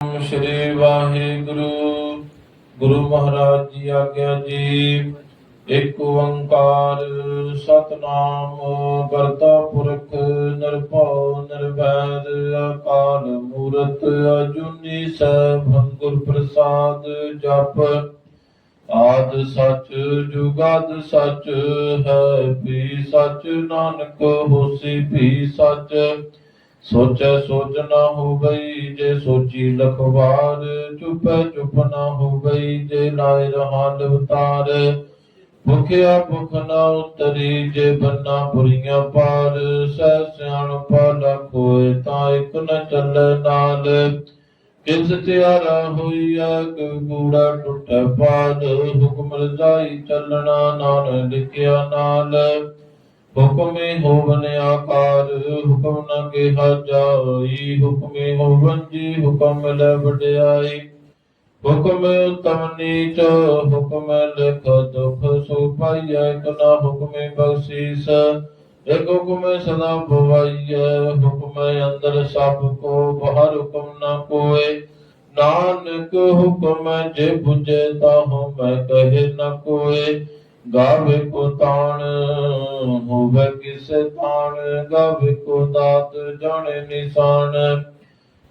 ਓਮ ਸ਼੍ਰੀ ਵਾਹਿਗੁਰੂ। ਗੁਰੂ ਮਹਾਰਾਜ ਜੀ ਆਗਿਆ ਜੀ, ਇੱਕ ਓੰਕਾਰ ਸਤਨਾਮ ਕਰਤਾ ਪੁਰਖ ਨਿਰਭਉ ਨਿਰਵੈਰ ਅਕਾਲ ਮੂਰਤ ਅਜੂਨੀ ਸੈਭੰ ਗੁਰ ਪ੍ਰਸਾਦ ਜਪ। ਆਦ ਸੱਚ ਜੁਗਾਦ ਸੱਚ ਹੈ ਵੀ ਸਚ, ਨਾਨਕ ਹੋਸੀ ਵੀ ਸੱਚ। ਸੋਚੈ ਸੋਚ ਨਾ ਹੋਵਈ, ਜੇ ਸੋਚੀ ਲਖਵਾਰ, ਚੁਪੈ ਚੁਪ ਨਾ ਹੋਵਈ, ਜੇ ਲਾਇ ਰਹਾ ਲਵਤਾਰ। ਭੁਖਿਆ ਭੁਖ ਨਾ ਉਤਰੀ, ਜੇ ਬੰਨਾ ਬੁਰੀਆਂ ਪਾਰ। ਸਹਿ ਸਿਆਣਪਾ ਲਖੋਏ ਤਾਂ ਇਕ ਨ ਚੱਲੇ ਨਾਲ। ਕਿਸ ਤਿਆਰਾ ਹੋਈਆ ਕੂੜਾ ਟੁੱਟੈ ਪਾਦ ਹੁਕਮ ਰਜਾਈ ਚੱਲਣਾ ਨਾਨ ਲਿਖਿਆ ਨਾਲ। ਹੁਕਮੇ ਹੋਵਨ ਆਕਾਰ, ਹੁਕਮ ਨ ਕਿਹਾ ਜਾਈ, ਹੁਕਮੇ ਹੋਵਨ ਜੀ ਹੁਕਮ ਲੈ ਵਡਿਆਈ। ਹੁਕਮ ਉਤਮ ਨੀਚ, ਹੁਕਮ ਲਿਖ ਦੁਖ ਸੋ ਪਾਈਐ, ਇਕ ਹੁਕਮੇ ਬਖਸ਼ੀਸ। ਇਕ ਹੁਕਮ ਸਦਾ ਭਵਾਈਐ ਹੁਕਮ ਅੰਦਰ ਸਭ ਕੋ ਬਾਹਰ ਹੁਕਮ ਨਾ ਕੋਏ ਨਾਨਕ ਹੁਕਮ ਜੇ 부ਜੇ ਤਾਹੁ ਮੈਂ ਕਹੇ ਨਾ ਕੋਏ। ਗਾਵੇ ਕੋ ਤਾਣ, ਹੋਵੇ ਕਿਸੇ ਤਾਣ, ਗਾਵੇ ਕੋ ਦਾਤ ਜਾਣੇ ਨਿਸ਼ਾਨ।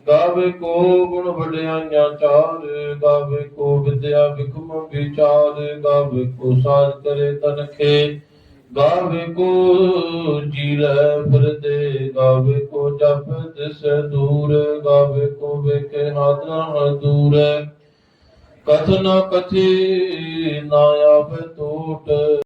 ਗਾਵੇ ਕੋ ਗੁਣ ਵਡਿਆਈਆਂ ਚਾਰ, ਗਾਵੇ ਕੋ ਵਿਦਿਆ ਵਿਖਮ ਵਿਚਾਰ, ਗਾਵੇ ਕੋ ਸਾਜ ਕਰੇ ਤਨਖੇ ਗਾਵੇ ਕੋ ਜੀਰੈ ਫਿਰਦੇ, ਗਾਵੇ ਕੋ ਜਪ ਦਿਸ ਦੂਰ, ਗਾਵੇ ਕੋ ਵੇਖੇ ਹਾਦਰਾ ਦੂਰ। ਕਥ ਨ ਕਥੀ ਨਾ ਆਵੇ ਟੋਟ।